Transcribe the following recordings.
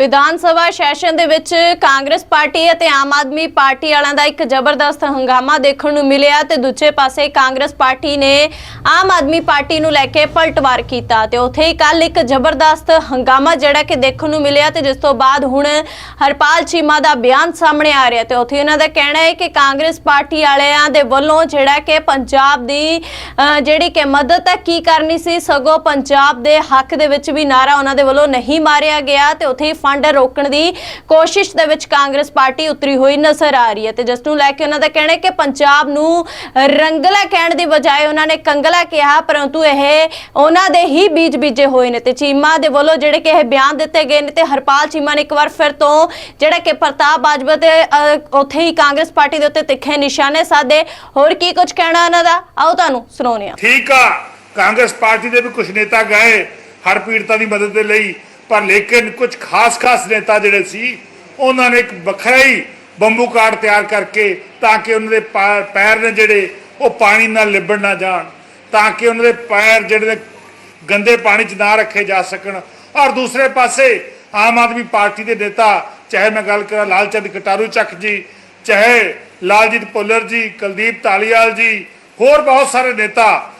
Vidhan Sabha session ਦੇ ਵਿੱਚ Congress party ਅਤੇ ਆਮ ਆਦਮੀ ਪਾਰਟੀ ਵਾਲਿਆਂ ਦਾ ਇੱਕ ਜ਼ਬਰਦਸਤ ਹੰਗਾਮਾ ਦੇਖਣ ਨੂੰ ਮਿਲਿਆ ਤੇ ਦੂਜੇ ਪਾਸੇ ਕਾਂਗਰਸ ਪਾਰਟੀ ਨੇ ਆਮ ਆਦਮੀ ਪਾਰਟੀ ਨੂੰ ਲੈ ਕੇ ਪਲਟਵਾਰ ਕੀਤਾ ਤੇ ਉੱਥੇ ਹੀ ਕੱਲ ਇੱਕ ਜ਼ਬਰਦਸਤ ਹੰਗਾਮਾ ਜਿਹੜਾ ਕਿ ਦੇਖਣ ਨੂੰ ਮਿਲਿਆ ਤੇ ਜਿਸ ਤੋਂ ਬਾਅਦ ਹੁਣ ਹਰਪਾਲ ਚੀਮਾ ਦਾ ਬਿਆਨ ਸਾਹਮਣੇ ਆ ਰਿਹਾ ਤੇ ਉੱਥੇ ਉਹਨਾਂ ਦਾ ਕਹਿਣਾ ਹੈ ਕਿ ਕਾਂਗਰਸ ਪਾਰਟੀ ਵਾਲਿਆਂ ਦੇ ਵੱਲੋਂ ਜਿਹੜਾ ਕਿ ਪੰਜਾਬ ਦੀ ਜਿਹੜੀ ਕਿ ਮਦਦ ਹੈ, ਕੀ ਕਰਨੀ ਸੀ? ਸਗੋਂ ਪੰਜਾਬ ਦੇ ਹੱਕ ਦੇ ਵਿੱਚ ਵੀ ਨਾਰਾ ਉਹਨਾਂ ਦੇ ਵੱਲੋਂ ਨਹੀਂ ਮਾਰਿਆ ਗਿਆ ਤੇ ਉੱਥੇ ਹੀ ਫੰਡ ਰੋਕਣ ਦੀ ਕੋਸ਼ਿਸ਼ ਦੇ ਵਿੱਚ ਕਾਂਗਰਸ ਪਾਰਟੀ ਉਤਰੀ ਹੋਈ ਨਜ਼ਰ ਆ ਰਹੀ ਹੈ ਤੇ ਜਿਸ ਨੂੰ ਲੈ ਕੇ ਉਹਨਾਂ ਦਾ ਕਹਿਣਾ ਹੈ ਕਿ ਪੰਜਾਬ ਨੂੰ ਰੰਗਲਾ ਕਹਿਣ ਦੀ ਬਜਾਏ ਉਹਨਾਂ ਨੇ ਕੰਗਲਾ ਕਿਹਾ, ਪਰੰਤੂ ਇਹ ਉਹਨਾਂ ਦੇ ਹੀ ਬੀਜ ਬੀਜੇ ਹੋਏ ਨੇ ਤੇ ਚੀਮਾ ਦੇ ਵੱਲੋਂ ਜਿਹੜੇ ਕਿ ਇਹ ਬਿਆਨ ਦਿੱਤੇ ਗਏ ਨੇ ਤੇ ਹਰਪਾਲ ਚੀਮਾ ਨੇ ਇੱਕ ਵਾਰ ਫਿਰ ਤੋਂ ਜਿਹੜਾ ਕਿ ਪ੍ਰਤਾਪ ਬਾਜਵਾ ਤੇ ਉੱਥੇ ਹੀ ਕਾਂਗਰਸ ਪਾਰਟੀ ਦੇ ਉੱਤੇ ਤਿੱਖੇ ਨਿਸ਼ਾਨੇ ਸਾਧੇ। ਹੋਰ ਕੀ ਕੁਝ ਕਹਿਣਾ ਉਹਨਾਂ ਦਾ? ਆਓ ਤੁਹਾਨੂੰ ਸੁਣਾਉਂਦੇ ਹਾਂ। ਠੀਕ ਆ, ਕਾਂਗਰਸ ਪਾਰਟੀ ਦੇ ਵੀ ਕੁਝ ਨੇਤਾ ਗਏ ਹਰ ਪੀੜਤਾਂ ਦੀ ਮਦਦ ਦੇ ਲਈ। ਪਰ ਲੇਕਿਨ ਕੁਝ ਖਾਸ-ਖਾਸ ਨੇਤਾ ਜਿਹੜੇ ਸੀ, ਉਹਨਾਂ ਨੇ ਇੱਕ ਵੱਖਰਾ ਹੀ ਬੰਬੂ ਕਾਰਡ ਤਿਆਰ ਕਰਕੇ ਤਾਂ ਕਿ ਉਹਨਾਂ ਦੇ ਪਾ- ਪੈਰ ਨੇ ਜਿਹੜੇ ਉਹ ਪਾਣੀ ਨਾਲ ਲਿਬੜ ਨਾ ਜਾਣ, ਤਾਂ ਕਿ ਉਹਨਾਂ ਦੇ ਪੈਰ ਜਿਹੜੇ ਨੇ ਗੰਦੇ ਪਾਣੀ 'ਚ ਨਾ ਰੱਖੇ ਜਾ ਸਕਣ। ਔਰ ਦੂਸਰੇ ਪਾਸੇ ਆਮ ਆਦਮੀ ਪਾਰਟੀ ਦੇ ਨੇਤਾ, ਚਾਹੇ ਮੈਂ ਗੱਲ ਕਰਾਂ ਲਾਲਚੰਦ ਕਟਾਰੂ ਚੱਕ ਜੀ, ਚਾਹੇ ਲਾਲਜੀਤ ਭੁੱਲਰ ਜੀ, ਕੁਲਦੀਪ ਧਾਲੀਵਾਲ ਜੀ, ਹੋਰ ਬਹੁਤ ਸਾਰੇ ਨੇਤਾ,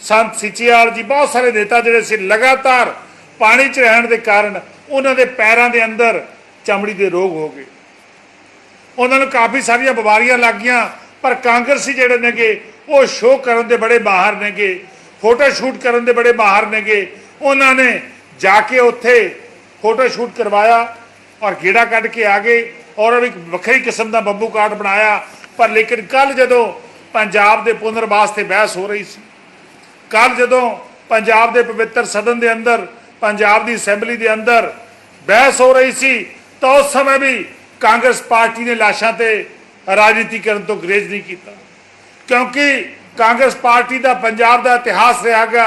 ਸੰਤ ਸਿਚਿਆਲ ਜੀ, ਬਹੁਤ ਸਾਰੇ ਨੇਤਾ ਜਿਹੜੇ ਸੀ, ਲਗਾਤਾਰ ਪਾਣੀ 'ਚ ਰਹਿਣ ਦੇ ਕਾਰਨ ਉਹਨਾਂ ਦੇ ਪੈਰਾਂ ਦੇ ਅੰਦਰ ਚਮੜੀ ਦੇ ਰੋਗ ਹੋ ਗਏ। ਉਹਨਾਂ ਨੂੰ ਕਾਫੀ ਸਾਰੀਆਂ ਬਿਮਾਰੀਆਂ ਲੱਗ ਗਈਆਂ, ਪਰ ਕਾਂਗਰਸੀ ਜਿਹੜੇ ਨੇਗੇ, ਉਹ ਸ਼ੋਅ ਕਰਨ ਦੇ ਬੜੇ ਮਾਹਰ ਨੇਗੇ ਫੋਟੋ ਸ਼ੂਟ ਕਰਨ ਦੇ ਬੜੇ ਮਾਹਰ ਨੇਗੇ। ਉਹਨਾਂ ਨੇ ਜਾ ਕੇ ਉੱਥੇ ਫੋਟੋ ਸ਼ੂਟ ਕਰਵਾਇਆ ਔਰ ਗੇੜਾ ਕੱਢ ਕੇ ਆ ਗਏ ਔਰ ਇੱਕ ਵੱਖਰੀ ਕਿਸਮ ਦਾ ਬੰਬੂ ਕਾਟ ਬਣਾਇਆ। ਪਰ ਲੇਕਿਨ ਕੱਲ ਜਦੋਂ ਪੰਜਾਬ ਦੇ ਪੁਨਰਵਾਸ ਤੇ ਬਹਿਸ ਹੋ ਰਹੀ ਸੀ ਕੱਲ ਜਦੋਂ ਪੰਜਾਬ ਦੇ ਪਵਿੱਤਰ ਸਦਨ ਦੇ ਅੰਦਰ ਪੰਜਾਬ ਦੀ ਅਸੈਂਬਲੀ ਦੇ ਅੰਦਰ ਬਹਿਸ ਹੋ ਰਹੀ ਸੀ, ਤਾਂ ਉਸ ਸਮੇਂ ਵੀ ਕਾਂਗਰਸ ਪਾਰਟੀ ਨੇ ਲਾਸ਼ਾਂ ਤੇ ਰਾਜਨੀਤੀ ਕਰਨ ਤੋਂ ਗਰੇਜ ਨਹੀਂ ਕੀਤਾ। ਕਿਉਂਕਿ ਕਾਂਗਰਸ ਪਾਰਟੀ ਦਾ ਪੰਜਾਬ ਦਾ ਇਤਿਹਾਸ ਰਿਹਾਗਾ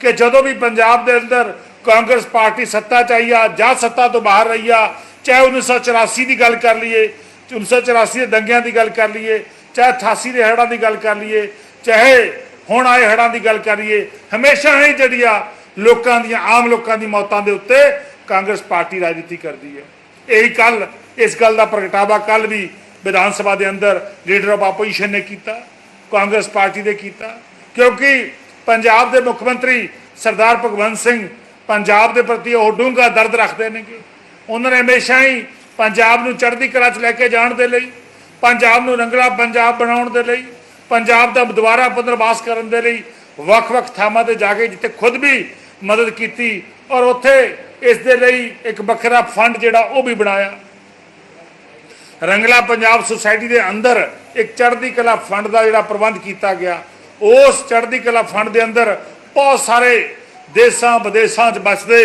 ਕਿ ਜਦੋਂ ਵੀ ਪੰਜਾਬ ਦੇ ਅੰਦਰ ਕਾਂਗਰਸ ਪਾਰਟੀ ਸੱਤਾ ਚ ਆਈ ਆ ਜਾਂ ਸੱਤਾ ਤੋਂ ਬਾਹਰ ਰਹੀ ਆ, ਚਾਹੇ 1984 ਦੀ ਗੱਲ ਕਰ ਲਈਏ 1984 ਦੇ ਦੰਗਿਆਂ ਦੀ ਗੱਲ ਕਰ ਲਈਏ, ਚਾਹੇ 88 ਦੇ ਹੜ੍ਹਾਂ ਦੀ ਗੱਲ ਕਰ ਲਈਏ, ਚਾਹੇ ਹੁਣ ਆਏ ਹੜ੍ਹਾਂ ਦੀ ਗੱਲ ਕਰ ਲਈਏ, ਹਮੇਸ਼ਾ ਹੀ ਜਿਹੜੀ ਆ ਲੋਕਾਂ ਦੀਆਂ, ਆਮ ਲੋਕਾਂ ਦੀ ਮੌਤਾਂ ਦੇ ਉੱਤੇ ਕਾਂਗਰਸ ਪਾਰਟੀ ਰਾਜਨੀਤੀ ਕਰਦੀ ਹੈ। ਇਹੀ ਕੱਲ ਇਸ ਗੱਲ ਦਾ ਪ੍ਰਗਟਾਵਾ ਕੱਲ ਵੀ ਵਿਧਾਨ ਸਭਾ ਦੇ ਅੰਦਰ ਲੀਡਰ ਆਫ ਆਪੋਜੀਸ਼ਨ ਨੇ ਕੀਤਾ, ਕਾਂਗਰਸ ਪਾਰਟੀ ਦੇ ਕੀਤਾ, ਕਿਉਂਕਿ ਪੰਜਾਬ ਦੇ ਮੁੱਖ ਮੰਤਰੀ ਸਰਦਾਰ ਭਗਵੰਤ ਸਿੰਘ ਪੰਜਾਬ ਦੇ ਪ੍ਰਤੀ ਉਹ ਡੂੰਘਾ ਦਰਦ ਰੱਖਦੇ ਨੇਗੇ। ਉਹਨਾਂ ਨੇ ਹਮੇਸ਼ਾ ਹੀ ਪੰਜਾਬ ਨੂੰ ਚੜ੍ਹਦੀ ਕਲਾ 'ਚ ਲੈ ਕੇ ਜਾਣ ਦੇ ਲਈ, ਪੰਜਾਬ ਨੂੰ ਰੰਗਲਾ ਪੰਜਾਬ ਬਣਾਉਣ ਦੇ ਲਈ, ਪੰਜਾਬ ਦਾ ਦੁਬਾਰਾ ਪੁਨਰਵਾਸ ਕਰਨ ਦੇ ਲਈ ਵੱਖ-ਵੱਖ ਥਾਵਾਂ ਤੇ ਜਾ ਕੇ ਜਿੱਥੇ ਖੁਦ ਵੀ ਮਦਦ ਕੀਤੀ ਔਰ ਉੱਥੇ ਇਸ ਦੇ ਲਈ ਇੱਕ ਵੱਖਰਾ ਫੰਡ ਜਿਹੜਾ ਉਹ ਵੀ ਬਣਾਇਆ। ਰੰਗਲਾ ਪੰਜਾਬ ਸੁਸਾਇਟੀ ਦੇ ਅੰਦਰ ਇੱਕ ਚੜ੍ਹਦੀ ਕਲਾ ਫੰਡ ਦਾ ਜਿਹੜਾ ਪ੍ਰਬੰਧ ਕੀਤਾ ਗਿਆ, ਉਸ ਚੜ੍ਹਦੀ ਕਲਾ ਫੰਡ ਦੇ ਅੰਦਰ ਬਹੁਤ ਸਾਰੇ ਦੇਸ਼ਾਂ ਵਿਦੇਸ਼ਾਂ 'ਚ ਬਸਦੇ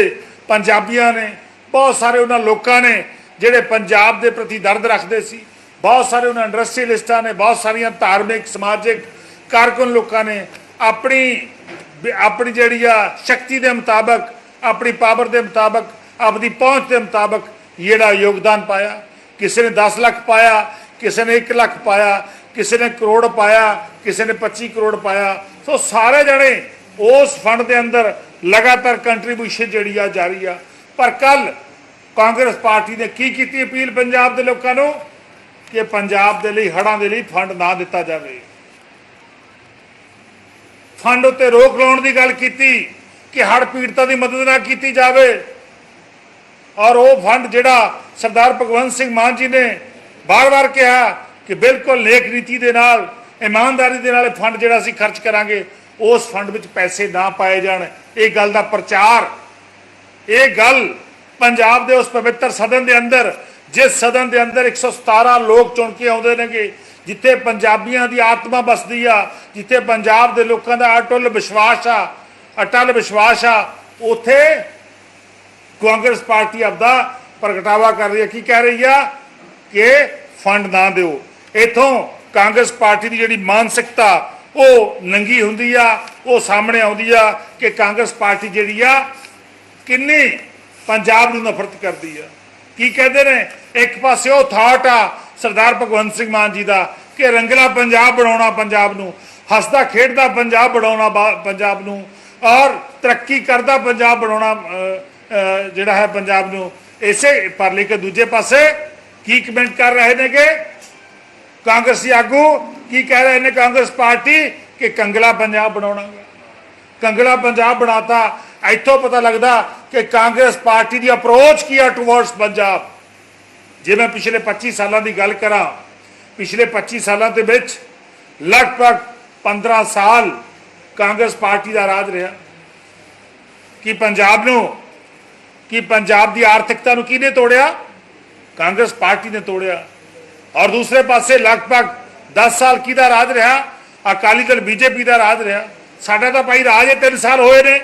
ਪੰਜਾਬੀਆਂ ਨੇ, ਬਹੁਤ ਸਾਰੇ ਉਹਨਾਂ ਲੋਕਾਂ ਨੇ ਜਿਹੜੇ ਪੰਜਾਬ ਦੇ ਪ੍ਰਤੀ ਦਰਦ ਰੱਖਦੇ ਸੀ, ਬਹੁਤ ਸਾਰੇ ਉਹਨਾਂ ਇੰਡਸਟਰੀਅਲਿਸਟਾਂ ਨੇ, ਬਹੁਤ ਸਾਰੀਆਂ ਧਾਰਮਿਕ, ਸਮਾਜਿਕ ਕਾਰਕੁਨ ਲੋਕਾਂ ਨੇ ਆਪਣੀ ਵੀ ਆਪਣੀ ਜਿਹੜੀ ਆ ਸ਼ਕਤੀ ਦੇ ਮੁਤਾਬਕ, ਆਪਣੀ ਪਾਵਰ ਦੇ ਮੁਤਾਬਕ ਆਪਣੀ ਪਹੁੰਚ ਦੇ ਮੁਤਾਬਕ ਜਿਹੜਾ ਯੋਗਦਾਨ ਪਾਇਆ। ਕਿਸੇ ਨੇ 10 ਲੱਖ ਪਾਇਆ, ਕਿਸੇ ਨੇ 1 ਲੱਖ ਪਾਇਆ, ਕਿਸੇ ਨੇ ਕਰੋੜ ਪਾਇਆ, ਕਿਸੇ ਨੇ 25 ਕਰੋੜ ਪਾਇਆ। ਸੋ ਸਾਰੇ ਜਣੇ ਉਸ ਫੰਡ ਦੇ ਅੰਦਰ ਲਗਾਤਾਰ ਕੰਟਰੀਬਿਊਸ਼ਨ ਜਿਹੜੀ ਆ ਜਾਰੀ ਆ। ਪਰ ਕੱਲ ਕਾਂਗਰਸ ਪਾਰਟੀ ਨੇ ਕੀ ਕੀਤੀ ਅਪੀਲ ਪੰਜਾਬ ਦੇ ਲੋਕਾਂ ਨੂੰ? ਕਿ ਪੰਜਾਬ ਦੇ ਲਈ, ਹੜ੍ਹਾਂ ਦੇ ਲਈ ਫੰਡ ਨਾ ਦਿੱਤਾ ਜਾਵੇ। ਫੰਡ ਉੱਤੇ ਰੋਕ ਲਾਉਣ ਦੀ ਗੱਲ ਕੀਤੀ ਕਿ ਹੜ੍ਹ ਪੀੜਤਾਂ ਦੀ ਮਦਦ ਨਾ ਕੀਤੀ ਜਾਵੇ। ਔਰ ਉਹ ਫੰਡ ਜਿਹੜਾ ਸਰਦਾਰ ਭਗਵੰਤ ਸਿੰਘ ਮਾਨ ਜੀ ਨੇ ਬਾਰ-ਬਾਰ ਕਿਹਾ ਕਿ ਬਿਲਕੁਲ ਨੇਕ ਨੀਤੀ ਦੇ ਨਾਲ, ਇਮਾਨਦਾਰੀ ਦੇ ਨਾਲ ਫੰਡ ਜਿਹੜਾ ਅਸੀਂ ਖਰਚ ਕਰਾਂਗੇ, ਉਸ ਫੰਡ ਵਿੱਚ ਪੈਸੇ ਨਾ ਪਾਏ ਜਾਣ। ਇਹ ਗੱਲ ਦਾ ਪ੍ਰਚਾਰ, ਇਹ ਗੱਲ ਪੰਜਾਬ ਦੇ ਉਸ ਪਵਿੱਤਰ ਸਦਨ ਦੇ ਅੰਦਰ, ਜਿਸ ਸਦਨ ਦੇ ਅੰਦਰ 117 ਲੋਕ ਚੁਣ ਕੇ ਆਉਂਦੇ ਨੇਗੇ ਜਿੱਥੇ ਪੰਜਾਬੀਆਂ ਦੀ ਆਤਮਾ ਬਸਦੀ ਆ, ਜਿੱਥੇ ਪੰਜਾਬ ਦੇ ਲੋਕਾਂ ਦਾ ਅਟੁੱਲ ਵਿਸ਼ਵਾਸ ਆ, ਅਟਲ ਵਿਸ਼ਵਾਸ ਆ, ਉਥੇ ਕਾਂਗਰਸ ਪਾਰਟੀ ਆਪਦਾ ਪ੍ਰਗਟਾਵਾ ਕਰ ਰਹੀ ਹੈ ਕੀ ਕਹਿ ਰਹੀ ਆ? ਕਿ ਫੰਡ ਨਾ ਦਿਓ। ਇਥੋਂ ਕਾਂਗਰਸ ਪਾਰਟੀ ਦੀ ਜਿਹੜੀ ਮਾਨਸਿਕਤਾ, ਉਹ ਨੰਗੀ ਹੁੰਦੀ ਆ, ਉਹ ਸਾਹਮਣੇ ਆਉਂਦੀ ਆ ਕਿ ਕਾਂਗਰਸ ਪਾਰਟੀ ਜਿਹੜੀ ਆ, ਕਿੰਨੀ ਪੰਜਾਬ ਨੂੰ ਨਫ਼ਰਤ ਕਰਦੀ ਆ। ਕੀ ਕਹਿੰਦੇ ਨੇ? ਇੱਕ ਪਾਸੇ ਉਹ ਥਾਟ ਆ ਸਰਦਾਰ ਭਗਵੰਤ ਸਿੰਘ ਮਾਨ ਜੀ ਦਾ ਕਿ ਰੰਗਲਾ ਪੰਜਾਬ ਬਣਾਉਣਾ ਪੰਜਾਬ ਨੂੰ, ਹੱਸਦਾ ਖੇਡਦਾ ਪੰਜਾਬ ਬਣਾਉਣਾ ਪੰਜਾਬ ਨੂੰ, ਔਰ ਤਰੱਕੀ ਕਰਦਾ ਪੰਜਾਬ ਬਣਾਉਣਾ ਜਿਹੜਾ ਹੈ ਪੰਜਾਬ ਨੂੰ। ਇਸੇ ਪਰ ਕੇ ਦੂਜੇ ਪਾਸੇ ਕੀ ਕਮੈਂਟ ਕਰ ਰਹੇ ਨੇਗੇ ਕਾਂਗਰਸੀ ਆਗੂ ਕੀ ਕਹਿ ਰਹੇ ਨੇ ਕਾਂਗਰਸ ਪਾਰਟੀ ਕਿ ਕੰਗਲਾ ਪੰਜਾਬ ਬਣਾਉਣਾ। ਕੰਗਲਾ ਪੰਜਾਬ ਬਣਾਤਾ, ਇੱਥੋਂ ਪਤਾ ਲੱਗਦਾ ਕਿ ਕਾਂਗਰਸ ਪਾਰਟੀ ਦੀ ਅਪਰੋਚ ਕੀ ਆ ਟੁਵਰਡਸ ਪੰਜਾਬ। ਜੇ ਮੈਂ ਪਿਛਲੇ 25 ਸਾਲਾਂ ਦੀ ਗੱਲ ਕਰਾਂ, ਪਿਛਲੇ 25 ਸਾਲਾਂ ਦੇ ਵਿੱਚ ਲਗਭਗ 15 ਸਾਲ ਕਾਂਗਰਸ ਪਾਰਟੀ ਦਾ ਰਾਜ ਰਿਹਾ। ਕਿ ਪੰਜਾਬ ਨੂੰ, ਕਿ ਪੰਜਾਬ ਦੀ ਆਰਥਿਕਤਾ ਨੂੰ ਕਿਹਨੇ ਤੋੜਿਆ? ਕਾਂਗਰਸ ਪਾਰਟੀ ਨੇ ਤੋੜਿਆ। ਔਰ ਦੂਸਰੇ ਪਾਸੇ ਲਗਭਗ 10 ਸਾਲ ਕਿਹਦਾ ਰਾਜ ਰਿਹਾ? ਅਕਾਲੀ ਦਲ ਬੀਜੇਪੀ ਦਾ ਰਾਜ ਰਿਹਾ। ਸਾਡਾ ਤਾਂ ਭਾਈ ਰਾਜ ਇਹ 3 ਸਾਲ ਹੋਏ ਨੇ।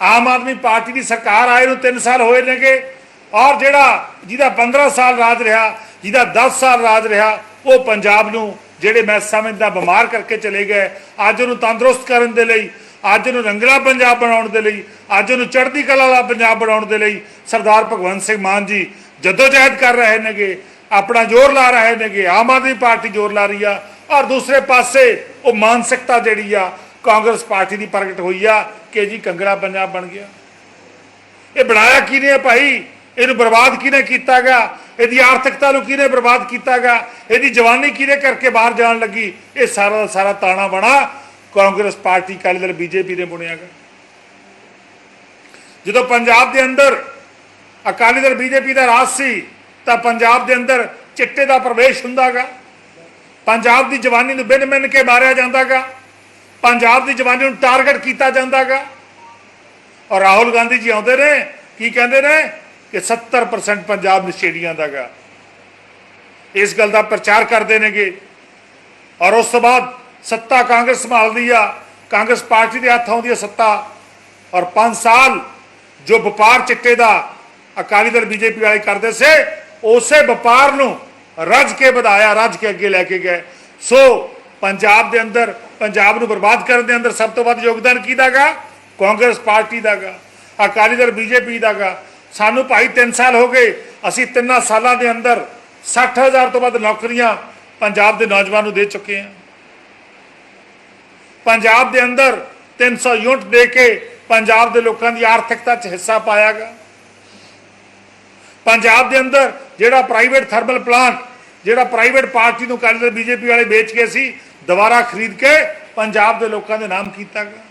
ਆਮ ਆਦਮੀ ਪਾਰਟੀ ਦੀ ਸਰਕਾਰ ਆਏ ਨੂੰ 3 ਸਾਲ ਹੋਏ ਨੇਗੇ। ਔਰ ਜਿਹੜਾ ਜਿਹਦਾ 15 ਸਾਲ ਰਾਜ ਰਿਹਾ, ਜਿਹਦਾ 10 ਸਾਲ ਰਾਜ ਰਿਹਾ, ਉਹ ਪੰਜਾਬ ਨੂੰ ਜਿਹੜੇ ਮੈਂ ਸਮਝਦਾ ਬਿਮਾਰ ਕਰਕੇ ਚਲੇ ਗਏ, ਅੱਜ ਉਹਨੂੰ ਤੰਦਰੁਸਤ ਕਰਨ ਦੇ ਲਈ, ਅੱਜ ਨੂੰ ਰੰਗਲਾ ਪੰਜਾਬ ਬਣਾਉਣ ਦੇ ਲਈ, ਅੱਜ ਉਹਨੂੰ ਚੜ੍ਹਦੀ ਕਲਾ ਵਾਲਾ ਪੰਜਾਬ ਬਣਾਉਣ ਦੇ ਲਈ ਸਰਦਾਰ ਭਗਵੰਤ ਸਿੰਘ ਮਾਨ ਜੀ ਜਦੋਜਹਿਦ ਕਰ ਰਹੇ ਨੇਗੇ, ਆਪਣਾ ਜ਼ੋਰ ਲਾ ਰਹੇ ਨੇਗੇ, ਆਮ ਆਦਮੀ ਪਾਰਟੀ ਜ਼ੋਰ ਲਾ ਰਹੀ ਆ, ਔਰ ਦੂਸਰੇ ਪਾਸੇ ਉਹ ਮਾਨਸਿਕਤਾ ਜਿਹੜੀ ਆ, ਕਾਂਗਰਸ ਪਾਰਟੀ ਦੀ ਪ੍ਰਗਟ ਹੋਈ ਆ, ਕਿ ਜੀ ਕੰਗੜਾ ਪੰਜਾਬ ਬਣ ਗਿਆ। ਇਹ ਬਣਾਇਆ ਕੀ ਹੈ ਭਾਈ? ਇਹਨੂੰ ਬਰਬਾਦ ਕਿਹਨੇ ਕੀਤਾਗਾ ਇਹਦੀ ਆਰਥਿਕਤਾ ਨੂੰ ਕਿਹਨੇ ਬਰਬਾਦ ਕੀਤਾਗਾ ਇਹਦੀ ਜਵਾਨੀ ਕਿਹਨੇ ਕਰਕੇ ਬਾਹਰ ਜਾਣ ਲੱਗੀ? ਇਹ ਸਾਰਾ ਦਾ ਸਾਰਾ ਤਾਣਾ ਬਣਾ Congress party, Akali Dal, BJP ਨੇ ਬੁਣਿਆਗਾ ਜਦੋਂ ਪੰਜਾਬ ਦੇ ਅੰਦਰ ਅਕਾਲੀ ਦਲ, ਬੀਜੇਪੀ ਦਾ ਰਾਜ ਸੀ, ਤਾਂ ਪੰਜਾਬ ਦੇ ਅੰਦਰ ਚਿੱਟੇ ਦਾ ਪ੍ਰਵੇਸ਼ ਹੁੰਦਾਗਾ ਪੰਜਾਬ ਦੀ ਜਵਾਨੀ ਨੂੰ ਬਿਨ ਬਿਨ ਕੇ ਮਾਰਿਆ ਜਾਂਦਾਗਾ ਪੰਜਾਬ ਦੀ ਜਵਾਨੀ ਨੂੰ ਟਾਰਗੇਟ ਕੀਤਾ ਜਾਂਦਾਗਾ ਔਰ ਰਾਹੁਲ ਗਾਂਧੀ ਜੀ ਆਉਂਦੇ ਨੇ, ਕੀ ਕਹਿੰਦੇ ਨੇ? ਕਿ 70% ਪੰਜਾਬ ਨਸ਼ੇੜੀਆਂ ਦਾਗਾ। ਇਸ ਗੱਲ ਦਾ ਪ੍ਰਚਾਰ ਕਰਦੇ ਨੇਗੇ। ਔਰ ਉਸ ਤੋਂ ਬਾਅਦ ਸੱਤਾ ਕਾਂਗਰਸ ਸੰਭਾਲਦੀ ਆ। ਕਾਂਗਰਸ ਪਾਰਟੀ ਦੇ ਹੱਥ ਆਉਂਦੀ ਆ ਸੱਤਾ। ਔਰ 5 ਸਾਲ ਜੋ ਵਪਾਰ ਚਿੱਟੇ ਦਾ ਅਕਾਲੀ ਦਲ ਬੀਜੇਪੀ ਵਾਲੇ ਕਰਦੇ ਸੇ, ਉਸੇ ਵਪਾਰ ਨੂੰ ਰੱਜ ਕੇ ਵਧਾਇਆ, ਰੱਜ ਕੇ ਅੱਗੇ ਲੈ ਕੇ ਗਏ। ਸੋ ਪੰਜਾਬ ਦੇ ਅੰਦਰ, ਪੰਜਾਬ ਨੂੰ ਬਰਬਾਦ ਕਰਨ ਦੇ ਅੰਦਰ ਸਭ ਤੋਂ ਵੱਧ ਯੋਗਦਾਨ ਕਿਹਦਾਗਾ ਕਾਂਗਰਸ ਪਾਰਟੀ ਦਾਗਾ, ਅਕਾਲੀ ਦਲ ਬੀਜੇਪੀ ਦਾਗਾ। ਸਾਨੂੰ ਭਾਈ 3 ਸਾਲ ਹੋ ਗਏ, ਅਸੀਂ ਤਿੰਨਾਂ ਸਾਲਾਂ ਦੇ ਅੰਦਰ 60000 ਤੋਂ ਵੱਧ ਨੌਕਰੀਆਂ ਪੰਜਾਬ ਦੇ ਨੌਜਵਾਨ ਨੂੰ ਦੇ ਚੁੱਕੇ ਹਾਂ। ਪੰਜਾਬ ਦੇ ਅੰਦਰ 300 ਯੂਨਿਟ ਦੇ ਕੇ ਪੰਜਾਬ ਦੇ ਲੋਕਾਂ ਦੀ ਆਰਥਿਕਤਾ 'ਚ ਹਿੱਸਾ ਪਾਇਆਗਾ ਪੰਜਾਬ ਦੇ ਅੰਦਰ ਜਿਹੜਾ ਪ੍ਰਾਈਵੇਟ ਥਰਮਲ ਪਲਾਂਟ, ਜਿਹੜਾ ਪ੍ਰਾਈਵੇਟ ਪਾਰਟੀ ਨੂੰ ਕੱਲ ਬੀਜੇਪੀ ਵਾਲੇ ਵੇਚ ਕੇ ਸੀ ਦੁਬਾਰਾ ਖਰੀਦ ਕੇ ਪੰਜਾਬ ਦੇ ਲੋਕਾਂ ਦੇ ਨਾਮ ਕੀਤਾ ਕੀਤਾਗਾ